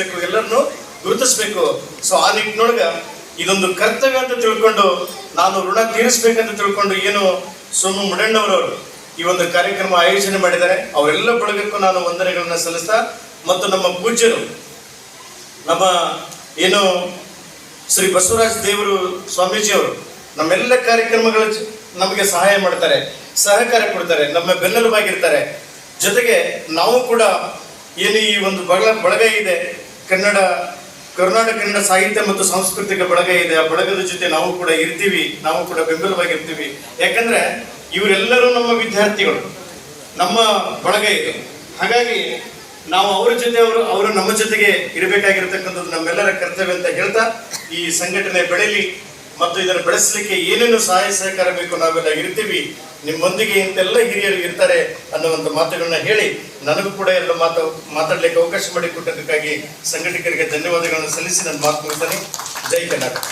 ಬೇಕು ಎಲ್ಲರನ್ನು ಗುರುತಿಸ್ಬೇಕು. ಸೊ ಆ ನಿಟ್ಟಿನೊಳಗ ಇದೊಂದು ಕರ್ತವ್ಯ ಅಂತ ತಿಳ್ಕೊಂಡು ನಾನು ಋಣ ತೀರಿಸ್ಬೇಕಂತ ತಿಳ್ಕೊಂಡು ಏನು ಸೋಮು ಮುಡಣ್ಣವರವರು ಈ ಒಂದು ಕಾರ್ಯಕ್ರಮ ಆಯೋಜನೆ ಮಾಡಿದ್ದಾರೆ. ಅವರೆಲ್ಲ ಬಳಗಕ್ಕೂ ನಾನು ವಂದನೆಗಳನ್ನ ಸಲ್ಲಿಸ್ತಾ ಮತ್ತು ನಮ್ಮ ಪೂಜ್ಯರು, ನಮ್ಮ ಏನು ಶ್ರೀ ಬಸವರಾಜ್ ದೇವರು ಸ್ವಾಮೀಜಿ ಅವರು ನಮ್ಮೆಲ್ಲ ಕಾರ್ಯಕ್ರಮಗಳ ನಮಗೆ ಸಹಾಯ ಮಾಡ್ತಾರೆ, ಸಹಕಾರ ಕೊಡ್ತಾರೆ, ನಮ್ಮ ಬೆನ್ನೆಲುಬಾಗಿರ್ತಾರೆ. ಜೊತೆಗೆ ನಾವು ಕೂಡ ಏನು ಈ ಒಂದು ಬಳಗ ಬಳಗ ಇದೆ ಕನ್ನಡ, ಕರ್ನಾಟಕ ಕನ್ನಡ ಸಾಹಿತ್ಯ ಮತ್ತು ಸಾಂಸ್ಕೃತಿಕ ಬಳಗ ಇದೆ. ಆ ಬಳಗದ ಜೊತೆ ನಾವು ಕೂಡ ಇರ್ತೀವಿ, ನಾವು ಕೂಡ ಬೆಂಬಲವಾಗಿರ್ತೀವಿ. ಯಾಕಂದ್ರೆ ಇವರೆಲ್ಲರೂ ನಮ್ಮ ವಿದ್ಯಾರ್ಥಿಗಳು, ನಮ್ಮ ಬಳಗ ಇದು. ಹಾಗಾಗಿ ನಾವು ಅವರ ಜೊತೆ ಅವರು ಅವರು ನಮ್ಮ ಜೊತೆಗೆ ಇರಬೇಕಾಗಿರ್ತಕ್ಕಂಥದ್ದು ನಮ್ಮೆಲ್ಲರ ಕರ್ತವ್ಯ ಅಂತ ಹೇಳ್ತಾ ಈ ಸಂಘಟನೆ ಬೆಳೆಯಲಿ. ಮತ್ತು ಇದನ್ನು ಬೆಳೆಸಲಿಕ್ಕೆ ಏನೇನು ಸಹಾಯ ಸಹಕಾರ ಬೇಕು ನಾವೆಲ್ಲ ಇರ್ತೀವಿ, ನಿಮ್ಮೊಂದಿಗೆ ಇಂತೆಲ್ಲ ಹಿರಿಯರು ಇರ್ತಾರೆ ಅನ್ನುವಂಥ ಮಾತುಗಳನ್ನ ಹೇಳಿ ನನಗೂ ಕೂಡ ಎಲ್ಲ ಮಾತು ಮಾತಾಡ್ಲಿಕ್ಕೆ ಅವಕಾಶ ಮಾಡಿಕೊಟ್ಟದಕ್ಕಾಗಿ ಸಂಘಟಕರಿಗೆ ಧನ್ಯವಾದಗಳನ್ನು ಸಲ್ಲಿಸಿ ನನ್ನ ಮಾತು ಜೈ ಕರ್ನಾಟಕ.